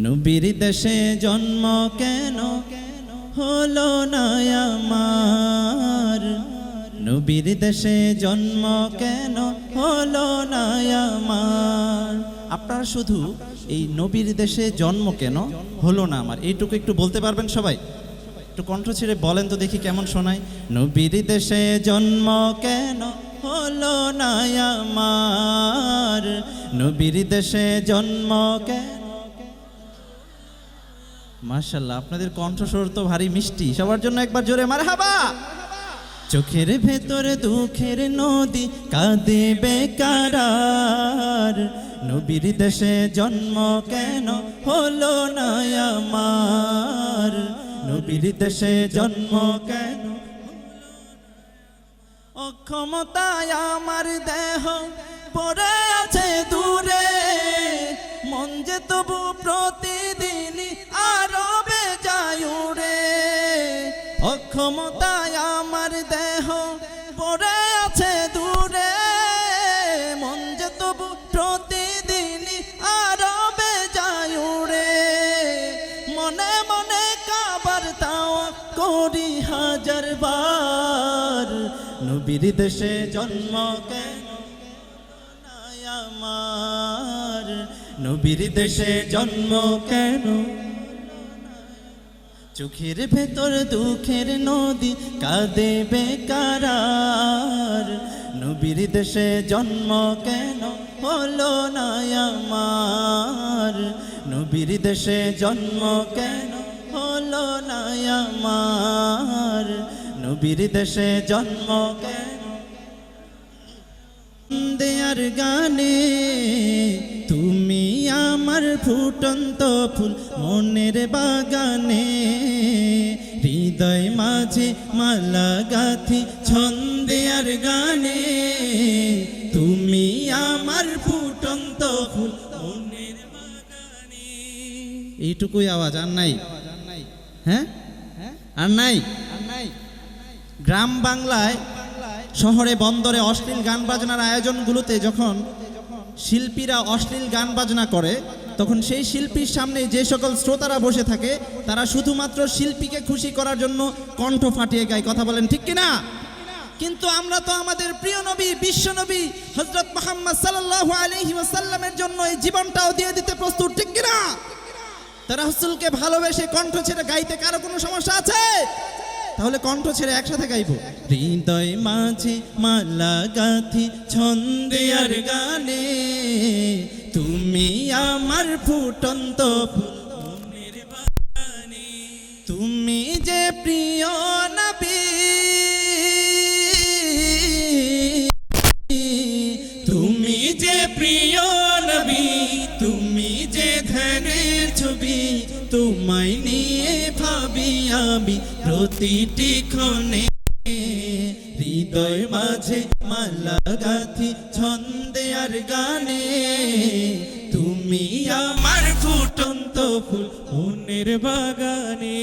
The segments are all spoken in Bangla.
নবীর দেশে জন্ম কেন? হলো না আমার। নবীর দেশে জন্ম কেন? হলো না আমার। আপনারা শুধু এই নবীর দেশে জন্ম কেন? হলো না আমার। এইটুকু একটু বলতে পারবেন সবাই? একটু কণ্ঠ ছেড়ে বলেন তো দেখি কেমন শোনায়। নবীর দেশে জন্ম কেন? হলো না আমার। নবীর দেশে জন্ম কেন? মাশাল্লাহ আপনাদের কণ্ঠস্বর তো ভারী মিষ্টি। সবার জন্য একবার জোরে মার হাবা চোখের ভেতরে দুঃখের নদী কাঁদে বেকারার। নবীর দেশে জন্ম কেন হলো না আমার? নবীর দেশে জন্ম কেন অক্ষমতায় আমার দেহ পড়ে আছে দূরে। মন যে তবু অক্ষমতায় আমার দেহ পড়ে আছে দূরে। মন যে তবু প্রতিদিনই আরও বেজায় উড়ে। মনে মনে কাবার তাও করি হাজার বার। নবীর দেশে জন্ম কেন? আমার। নবীর দেশে জন্ম কেন? চোখের ভেতর দুঃখের নদী কাঁদে বেকারার। নবীর দেশে জন্ম কেন হলো না আমার? নবীর দেশে জন্ম কেন হলো না আমার? নবীর দেশে জন্ম কেন? দেয়ার গানে আমার ফুটন্ত ফুল মনের বাগানে, হৃদয় মাঝে মালা গাথি ছন্দেয়ার গানে। তুমি আমার ফুটন্ত ফুল মনের বাগানে। এইটুকুই আওয়াজ, আর নাই? হ্যাঁ? আর নাই? গ্রাম বাংলায়, শহরে, বন্দরে অশ্লীল গান বাজনার আয়োজনগুলোতে যখন শিল্পীরা অশ্লীল গান বাজনা করে তখন সেই শিল্পীর সামনে যে সকল শ্রোতারা বসে থাকে, তারা শুধুমাত্র শিল্পীকে খুশি করার জন্য কণ্ঠ ফাটিয়ে গায়। কথা বলেন, ঠিক কিনা? কিন্তু আমরা তো আমাদের প্রিয় নবী, বিশ্ব নবী হজরত মোহাম্মদ সাল্লাল্লাহু আলাইহি ওয়াসাল্লামের জন্য এই জীবনটাও দিয়ে দিতে প্রস্তুত, ঠিক কিনা? তারা রসুলকে ভালোবেসে কণ্ঠ ছেড়ে গাইতে কারও কোনো সমস্যা আছে? তাহলে কণ্ঠ ছেড়ে একসাথে গাইবো। হৃদয় মাঝে মালা গাথি ছন্দে আর গানে তুমি আমার ফুটন্ত। তুমি যে প্রিয় নবী। তুমি যে প্রিয় নবী। তুমি যে ধ্যানের ছবি। তোমায় নিয়ে ভাবি আমি প্রতিটি ক্ষণে। হৃদয় মাঝে ছন্দে গানে, তুমি আমার ফুটন্ত ফুল মনের বাগানে।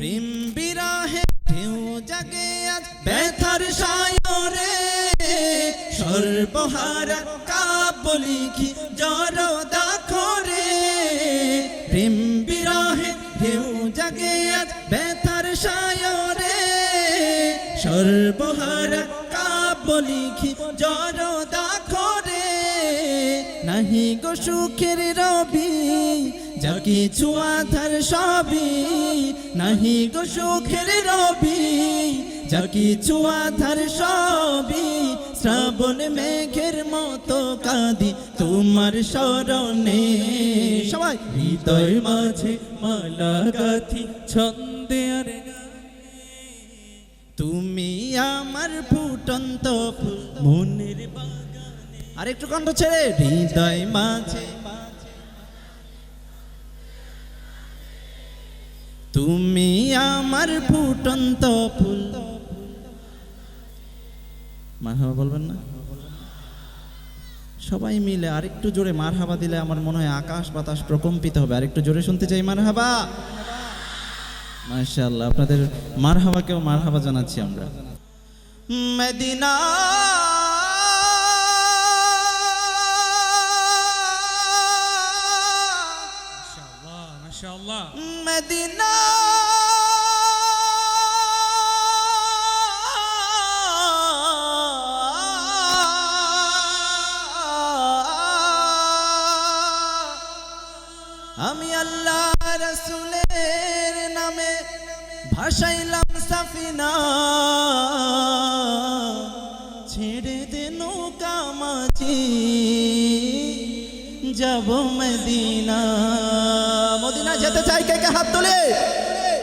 প্রেম বিরাহে ঢেউ জাগে আজ ব্যথার সায়রে, সর্বহারা কাব্য লিখি জর দাখরে। প্রেম বিরহে ঢেউ জাগে আজ ব্যথার সায়রে, সর্বহারা গো সুখের রবি যা কিছু আধার সবই। নাহি গো সুখের রবি যা কিছু আধার সবই। শ্রাবণ মেঘের মতো কাঁদি তোমার স্মরণে সবাই। হৃদয় মাঝে মালা গাথি ছন্দে আর তুমি আমার ফুটন্ত মনের বাগানে আর একটু কণ্ঠ ছেড়ে, হৃদয় মাঝে তুমি আমার ফুটন্ত ফুল। মারহাবা বলবেন না? সবাই মিলে আরেকটু জোরে মারহাবা দিলে আমার মনে হয় আকাশ বাতাস প্রকম্পিত হবে। আরেকটু জোরে শুনতে চাই মারহাবা মাশাআল্লাহ, আপনাদের মারহাবাকেও মারহাবা জানাচ্ছি আমরা। Medina Medina. আমি আল্লাহ রসুলের নামে ভাসাইলাম সাফিনা। ছেড়ে দে নৌকা মাঝি যাব মদিনা। মদিনা যেতে চাই, কে কে হাত তোলে?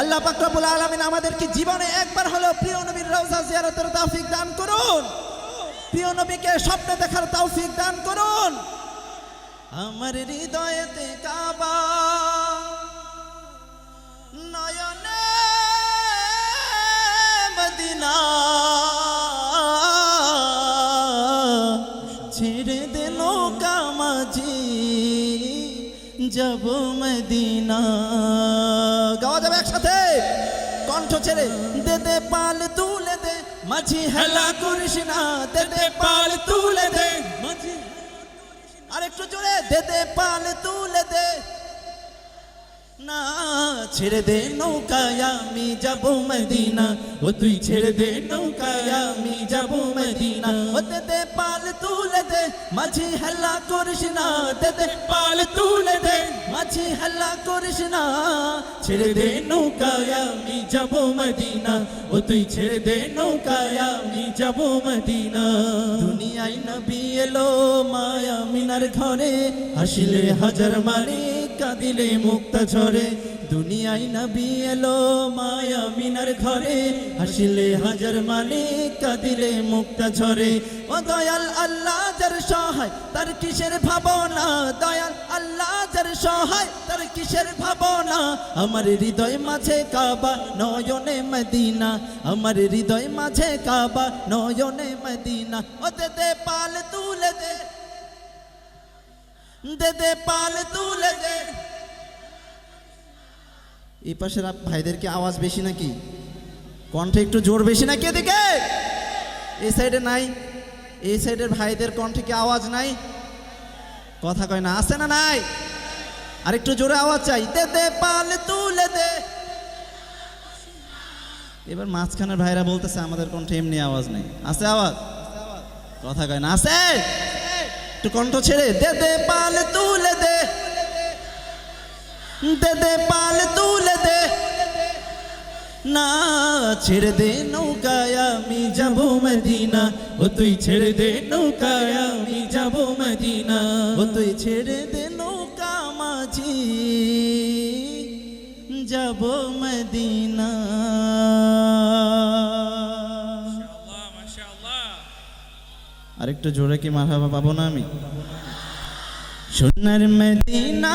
আল্লাহ পাক রব্বুল আলামিন আমাদেরকে জীবনে একবার হলো প্রিয় নবীর রওজা জিয়ারতের তৌফিক দান করুন। প্রিয় নবীকে স্বপ্নে দেখার তৌফিক দান করুন। আমার হৃদয়েতে কাবা, নয়নে মদিনা। মদিনা গাওয়া যাবে একসাথে। কণ্ঠ ছেড়ে দেদে পাল তুলে দে, মাঝি হেলা করিস না। দেদে পাল তুলে দে, মাঝি আরেকটু জোরে দেদে পাল তুলে দে না, ছেড়ে দে নৌকায়, আমি যাব মদিনা। ও তুই ছেড়ে দে নৌকায়, আমি যাব মদিনা। ও দে দে পাল তুলে দে, মাঝি হেলা করিস না। দে দে পাল তুলে দে, মাঝি হেলা করিস না। ছেড়ে দে নৌকায়, আমি যাব মদিনা। ও তুই ছেড়ে দে নৌকায়, আমি যাব মদিনা। দুনিয়ায় নবী এলো মায়া মিনার ঘরে, হাসিলে হাজার মানে কাঁদিলে মুক্তা ঝরে। দুনিয়ায় নবী এলো মায়া মিনার ঘরে। হাসিলে হাজার মানে কাঁদিলে মুক্তা ঝরে। ও দয়াল আল্লাহ যার সহায়, তার কিসের ভাবনা? দয়াল আল্লাহ যার সহায়, তার কিসের ভাবনা? আমার হৃদয় মাঝে কাবা, নয়নে মদিনা। আমার হৃদয় মাঝে কাবা, নয়নে মদিনা। ও দে পাল তুলে দে দে পাল তুলে দে। এই আপ- ভাইদেরকে আওয়াজ বেশি নাকি? কণ্ঠে একটু জোর বেশি নাকি এদিকে? এই সাইডে নাই। এই সাইডের ভাইদের কণ্ঠে কি আওয়াজ নাই? কথা কয় না, আছে না নাই? আর একটু জোরে আওয়াজ চাই। দে দে, পাল তুলে দে। এবার মাঝখানের ভাইরা বলতেছে, আমাদের কণ্ঠে এমনি আওয়াজ নেই। আছে আওয়াজ? কথা কয় না, আছে? একটু কণ্ঠ ছেড়ে দে দে, পাল তুলে দে। দে দে পাল তুলে দে। না ছেড়ে দে নৌকায় আমি যাব মদিনা। ও তুই ছেড়ে দে নৌকায় আমি যাব মদিনা। ও তুই ছেড়ে দে নৌকা মাঝি যাব মদিনা। আরেকটু জোরে কি মারহাবা পাবো না আমি? সোনার মদিনা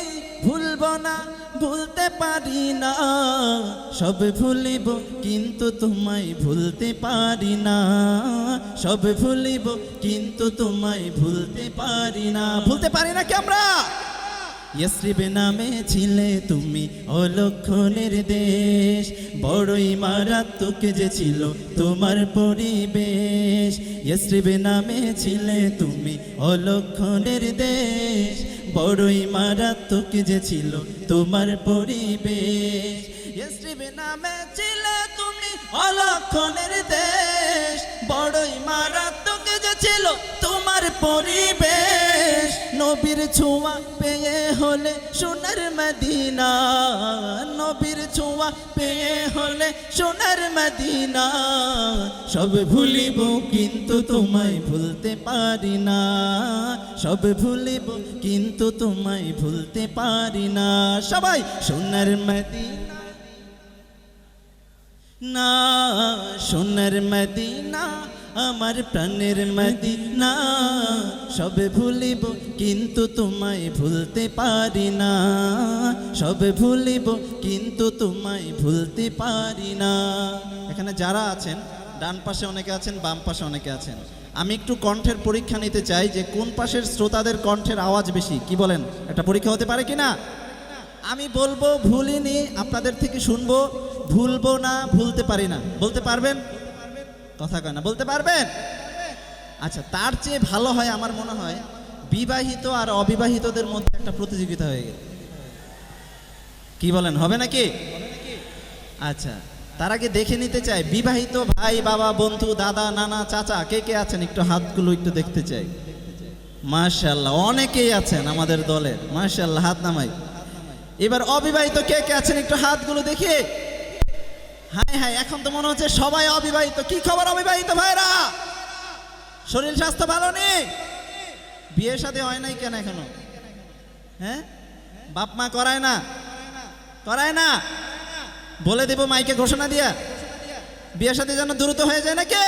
না, ভুলতে পারি না। সব ভুলিব, কিন্তু তোমায় ভুলতে পারি না। সব ভুলিব, কিন্তু তোমায় ভুলতে পারি না। ভুলতে পারি না কি আমরা? ইয়সরিবে নামে ছিলে তুমি অলক্ষণের দেশ। বড়ই মারাত্মক যে ছিল তোমার পরিবেশ। ইয়সরিবে নামে ছিলে তুমি অলক্ষণের দেশ। বড়ই মারাত্মক যে ছিল তোমার পরিবেশ। নামে ছিল তুমি অলক্ষণের দেশ। বড়ই মারাত্মক ছিল তোমার পরিবেশ। নবীর ছোঁয়া পেয়ে হলে সোনার মদিনা। নবীর ছোঁয়া পেয়ে হলে সোনার মদিনা। সব ভুলিব কিন্তু তোমায় ভুলতে পারি না। সব ভুলিব কিন্তু তোমায় ভুলতে পারি না। সবাই সোনার মদিনা। না, সোনার মদিনা। আমার প্রাণের মদিনা, সবে ভুলিব, কিন্তু তোমায় ভুলতে পারি না। সব ভুলিব, কিন্তু তোমায় ভুলতে পারি না। এখানে যারা আছেন, ডান পাশে অনেকে আছেন, বাম পাশে অনেকে আছেন, আমি একটু কণ্ঠের পরীক্ষা নিতে চাই যে কোন পাশের শ্রোতাদের কণ্ঠের আওয়াজ বেশি, কি বলেন? একটা পরীক্ষা হতে পারে কি না আমি বলব, ভুলিনি, আপনাদের থেকে শুনব, ভুলবো না, ভুলতে পারি না। বলতে পারবেন? কথা কয় না, বলতে পারবেন? আচ্ছা তার চেয়ে ভালো হয় আমার মনে হয় বিবাহিত আর অবিবাহিতদের মধ্যে একটা প্রতিযোগিতা হয়ে গেল। কি বলেন, হবে নাকি? আচ্ছা তার আগে দেখে নিতে চাই, বিবাহিত ভাই, বাবা, বন্ধু, দাদা, নানা, চাচা, কে কে আছেন? একটু হাতগুলো একটু দেখতে চাই। মাশাল্লাহ অনেকেই আছেন আমাদের দলের মাশাল্লাহ হাত নামাই। এবার অবিবাহিত কে কে আছেন? একটু হাতগুলো দেখি। হাই হাই এখন তো মনে হচ্ছে সবাই অবিবাহিত। কি খবর অবিবাহিত ভাইরা? শরীর স্বাস্থ্য ভালো নেই বিয়ে সাথে হয় নাই কেন এখনও? হ্যাঁ? বাপ মা করায় না? করায় না? বলে দেব মাইকে ঘোষণা দিয়া। বিয়ের সাথে যেন দ্রুত হয়ে যায় নাকি?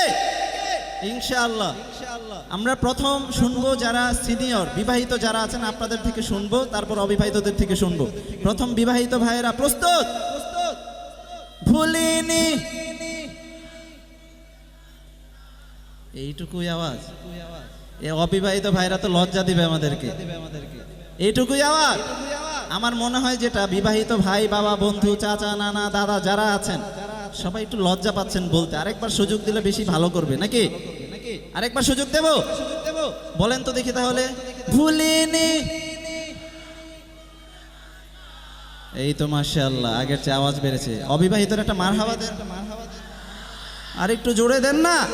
ইনশাআল্লাহ। আমরা প্রথম শুনব যারা সিনিয়র, বিবাহিত যারা আছেন, আপনাদের থেকে শুনব, তারপর অবিবাহিতদের থেকে শুনব। প্রথম বিবাহিত ভাইয়েরা প্রস্তুত? ভুলিনি। এইটুকুই আওয়াজ। এ অবিবাহিত ভাইরা তো লজ্জা দিবে আমাদেরকে। এইটুকুই আওয়াজ। আমার মনে হয় যেটা বিবাহিত ভাই, বাবা, বন্ধু, চাচা, নানা, দাদা যারা আছেন, সবাই একটু লজ্জা পাচ্ছেন বলতে। আরেকবার সুযোগ দিলে বেশি ভালো করবে, নাকি? আরেকবার সুযোগ দেব? বলেন তো দেখি তাহলে। ভুলিনি। এই তো মাশাআল্লাহ, আগের চেয়ে আওয়াজ বেড়েছে। অবিবাহিতর একটা মার হাওয়া দেন। আর একটু জোরে দেন না।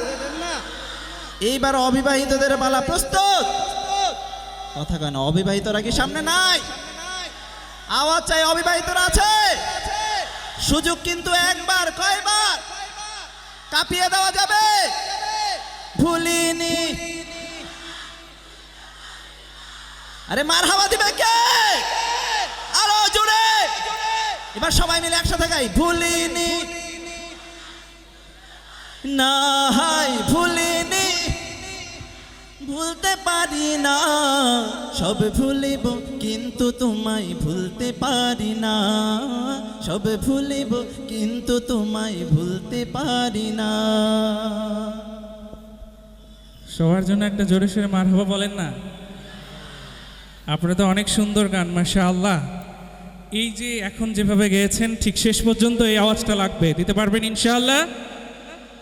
এইবার অবিবাহিতদের পালা প্রস্তুত। কথা কেন অবিবাহিতরা কি সামনে নাই? আওয়াজ চাই অবিবাহিতরা আছে। সুযোগ কিন্তু একবার, কয়বার? কাঁপিয়ে দেওয়া যাবে। ভুলিনি। আরে মার হাওয়া দিবে কে? আরও জোরে। এবার সবাই মিলে একসাথে গাই, ভুলিনি। না হাই, ভুলিনি। ভুলতে পারি না। সব ভুলিব, কিন্তু তোমায় ভুলতে পারি না। সব ভুলিব, কিন্তু তোমায় ভুলতে পারি না। সবার জন্য একটা জোরে সোরে মার হবা বলেন না? আপনারা তো অনেক সুন্দর গান মাসা আল্লাহ এই যে এখন যেভাবে গেয়েছেন ঠিক শেষ পর্যন্ত এই আওয়াজটা লাগবে। দিতে পারবেন ইনশাআল্লাহ?